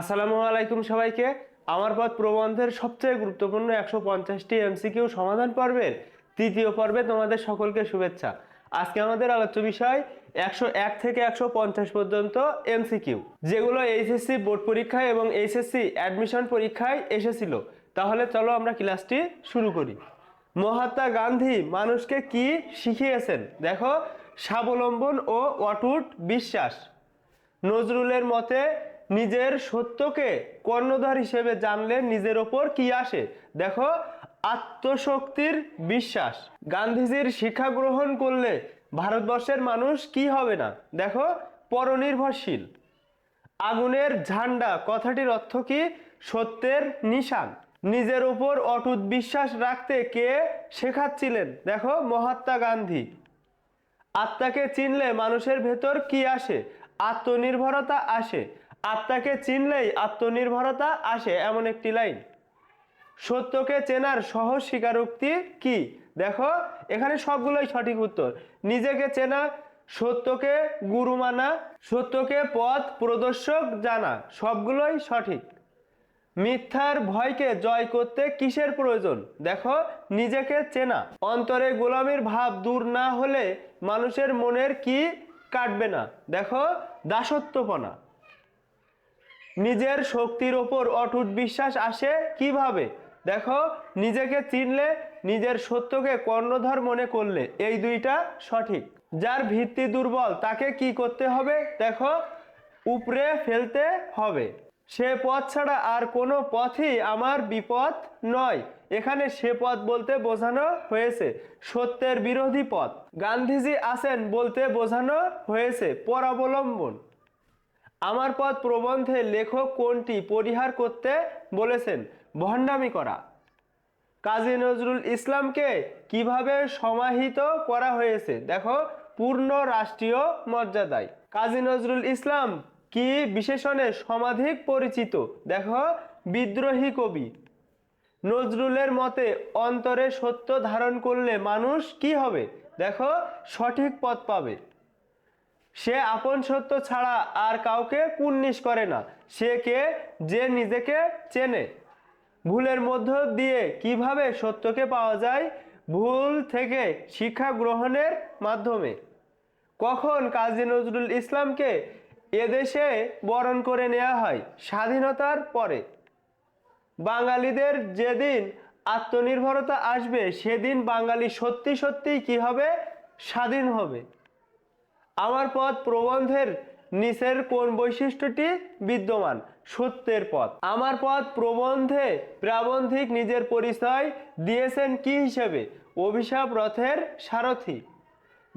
আসসালামু আলাইকুম সবাইকে। আমার পথ প্রবন্ধের সবচেয়ে গুরুত্বপূর্ণ একশো পঞ্চাশটি এমসিকিউ সমাধান পর্বের তৃতীয় পর্বে তোমাদের সকলকে শুভেচ্ছা। আজকে আমাদের আলোচ্য বিষয় একশো এক থেকে একশো পঞ্চাশ পর্যন্ত এমসিকিউ, যেগুলো এইচএসসি বোর্ড পরীক্ষায় এবং এইচএসসি অ্যাডমিশন পরীক্ষায় এসেছিল। তাহলে চলো আমরা ক্লাসটি শুরু করি। মহাত্মা গান্ধী মানুষকে কি শিখিয়েছেন? দেখো, স্বাবলম্বন ও অটুট বিশ্বাস। নজরুলের মতে নিজের সত্যকে কর্ণধার হিসেবে জানলে নিজের ওপর কি আসে? দেখো, আত্মশক্তির বিশ্বাস। গান্ধীজির শিক্ষা গ্রহণ করলে ভারতবর্ষের মানুষ কি হবে না? দেখো, পরনির্ভরশীল। আগুনের ঝান্ডা, কথাটির অর্থ কি? সত্যের নিশান। নিজের ওপর অটুট বিশ্বাস রাখতে কে শেখাচ্ছিলেন? দেখো, মহাত্মা গান্ধী। আত্মাকে চিনলে মানুষের ভেতর কি আসে? আত্মনির্ভরতা আসে। আত্মাকে চিনলেই আত্মনির্ভরতা আসে এমন একটি লাইন। সত্যকে চেনার সহজ স্বীকারোক্তি কি? দেখো, এখানে সবগুলোই সঠিক উত্তর। নিজেকে চেনা, সত্যকে গুরু মানা, সত্যকে পথ প্রদর্শক জানা, সবগুলোই সঠিক। মিথ্যার ভয়কে জয় করতে কিসের প্রয়োজন? দেখো, নিজেকে চেনা। অন্তরে গোলামির ভাব দূর না হলে মানুষের মনের কি কাটবে না? দেখো, দাসত্বপনা। নিজের শক্তির ওপর অটুট বিশ্বাস আসে কীভাবে? দেখো, নিজেকে চিনলে নিজের সত্যকে কর্ণধার মনে করলে, এই দুইটা সঠিক। যার ভিত্তি দুর্বল, তাকে কি করতে হবে? দেখো উপরে ফেলতে হবে। সে পথ ছাড়া আর কোনো পথই আমার বিপদ নয়। এখানে সে পথ বলতে বোঝানো হয়েছে, সত্যের বিরোধী পথ। গান্ধীজি আছেন বলতে বোঝানো হয়েছে, পরাবলম্বন। আমার পথ প্রবন্ধে লেখক কোনটি পরিহার করতে বলেছেন? ভণ্ডামি করা। কাজী নজরুল ইসলামকে কীভাবে সমাহিত করা হয়েছে? দেখো, পূর্ণ রাষ্ট্রীয় মর্যাদায়। কাজী নজরুল ইসলাম কি বিশেষণে সমাধিক পরিচিত? দেখো, বিদ্রোহী কবি। নজরুলের মতে, অন্তরে সত্য ধারণ করলে মানুষ কি হবে? দেখো, সঠিক পথ পাবে। সে আপন সত্য ছাড়া আর কাউকে কুন্নিশ করে না। সে কে যে নিজেকে চেনে। ভুলের মধ্য দিয়ে কীভাবে সত্যকে পাওয়া যায়? ভুল থেকে শিক্ষা গ্রহণের মাধ্যমে। কখন কাজী নজরুল ইসলামকে এদেশে বরণ করে নেওয়া হয়? স্বাধীনতার পরে। বাঙালিদের যেদিন আত্মনির্ভরতা আসবে, সেদিন বাঙালি সত্যি সত্যিই কি হবে? স্বাধীন হবে। আমার পথ প্রবন্ধের নিচের কোন বৈশিষ্ট্যটি বিদ্যমান? সত্যের পথ। আমার পথ প্রবন্ধে প্রাবন্ধিক নিজের পরিচয় দিয়েছেন কি হিসেবে? অভিশাপ রথের সারথি।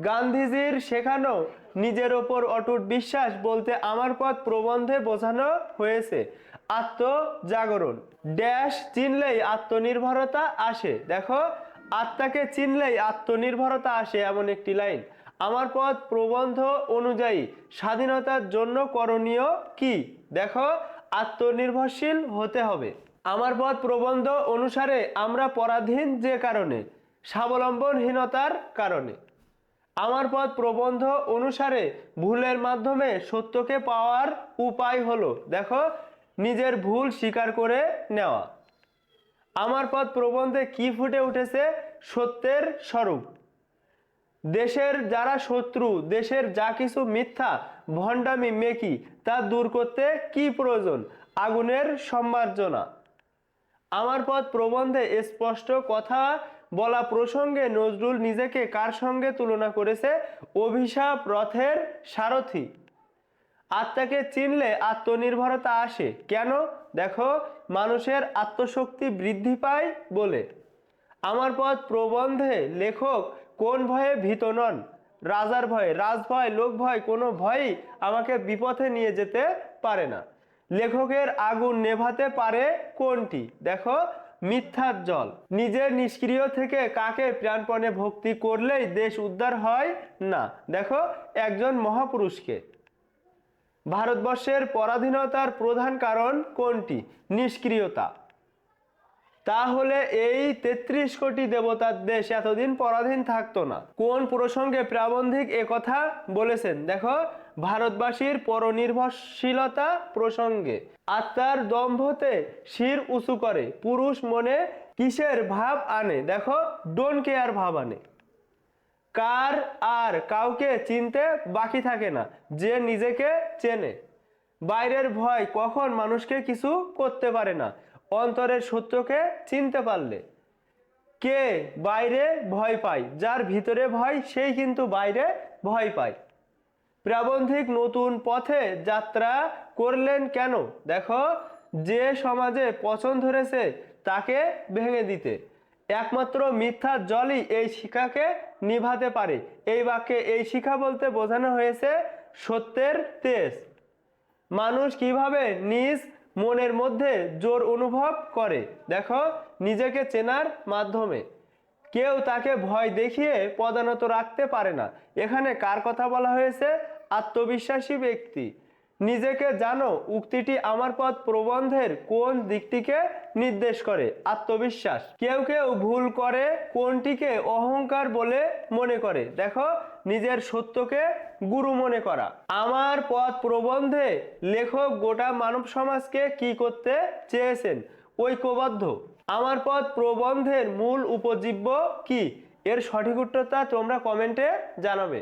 গান্ধীজির শেখানো নিজের ওপর অটুট বিশ্বাস বলতে আমার পথ প্রবন্ধে বোঝানো হয়েছে। আত্মজাগরণ। ড্যাশ চিনলেই আত্মনির্ভরতা আসে। দেখো, আত্মাকে চিনলেই আত্মনির্ভরতা আসে এমন একটি লাইন। আমার পথ প্রবন্ধ অনুযায়ী স্বাধীনতার জন্য করণীয় কি? দেখো, আত্মনির্ভরশীল হতে হবে। আমার পথ প্রবন্ধ অনুসারে আমরা পরাধীন যে কারণে, স্বাবলম্বনহীনতার কারণে। আমার পথ প্রবন্ধ অনুসারে ভুলের মাধ্যমে সত্যকে পাওয়ার উপায় হলো, দেখো, নিজের ভুল স্বীকার করে নেওয়া। আমার পথ প্রবন্ধে কি ফুটে উঠেছে? সত্যের স্বরূপ। দেশের যারা শত্রু, দেশের যা কিছু মিথ্যা, ভণ্ডামি, মেকি, তা দূর করতে কি প্রয়োজন? আগুনের সম্মার্জনা। আমার পথ প্রবন্ধে স্পষ্ট কথা বলা প্রসঙ্গে নজরুল নিজেকে কার সঙ্গে তুলনা করেছে? অভিশাপ রথের সারথি। আত্মাকে চিনলে আত্মনির্ভরতা আসে। কেন? দেখো, মানুষের আত্মশক্তি বৃদ্ধি পায় বলে। আমার পথ প্রবন্ধে লেখক কোন ভয়ে ভীত নন? রাজার ভয়ে, রাজ ভয়, লোক ভয়, কোনো ভয়ই আমাকে বিপথে নিয়ে যেতে পারে না। লেখকের আগুন নেভাতে পারে কোনটি? দেখো, মিথ্যার জল। নিজের নিষ্ক্রিয় থেকে কাকে প্রাণপণে ভক্তি করলেই দেশ উদ্ধার হয় না? দেখো, একজন মহাপুরুষকে। ভারতবর্ষের পরাধীনতার প্রধান কারণ কোনটি? নিষ্ক্রিয়তা। তাহলে এই তেত্রিশ কোটি দেবতার দেশ এতদিন পরাধীন থাকতো না। কোন প্রসঙ্গে প্রাবন্ধিক কথা বলেছেন? দেখো, ভারতবাসীর পরনির্ভরশীলতা প্রসঙ্গে। আত্মার দম্ভতে শির উঁচু করে। পুরুষ মনে কিসের ভাব আনে? দেখো ডোন কেয়ার ভাব আনে। কার আর কাউকে চিনতে বাকি থাকে না, যে নিজেকে চেনে। বাইরের ভয় কখন মানুষকে কিছু করতে পারে না। অন্তরের সত্যকে চিনতে পারলে। কে বাইরে ভয় পায়, যার ভিতরে ভয়, সেই কিন্তু বাইরে ভয় পায়। প্রাবন্ধিক নতুন পথে যাত্রা করলেন কেন? দেখো, যে সমাজে পছন্দ ধরেছে তাকে ভেঙে দিতে। একমাত্র মিথ্যার জলই এই শিখাকে নিভাতে পারে। এই বাক্যে এই শিখা বলতে বোঝানো হয়েছে সত্যের তেজ। মানুষ কীভাবে নিজ মনের মধ্যে জোর অনুভব করে। দেখো, নিজেকে চেনার মাধ্যমে। কেউ তাকে ভয় দেখিয়ে পদানত রাখতে পারে না। এখানে কার কথা বলা হয়েছে? আত্মবিশ্বাসী ব্যক্তি। নিজেকে জানো, উক্তিটি আমার পথ প্রবন্ধের কোন দিকটিকে নির্দেশ করে? আত্মবিশ্বাস। কেউ কেউ ভুল করে, কোনটিকে অহংকার বলে মনে করে। দেখো নিজের সত্যকে গুরু মনে করা। আমার পথ প্রবন্ধে লেখক গোটা মানব সমাজকে কি করতে চেয়েছেন? ঐক্যবদ্ধ। আমার পথ প্রবন্ধের মূল উপজীব্য কি? এর সঠিক উত্তরটা তোমরা কমেন্টে জানাবে।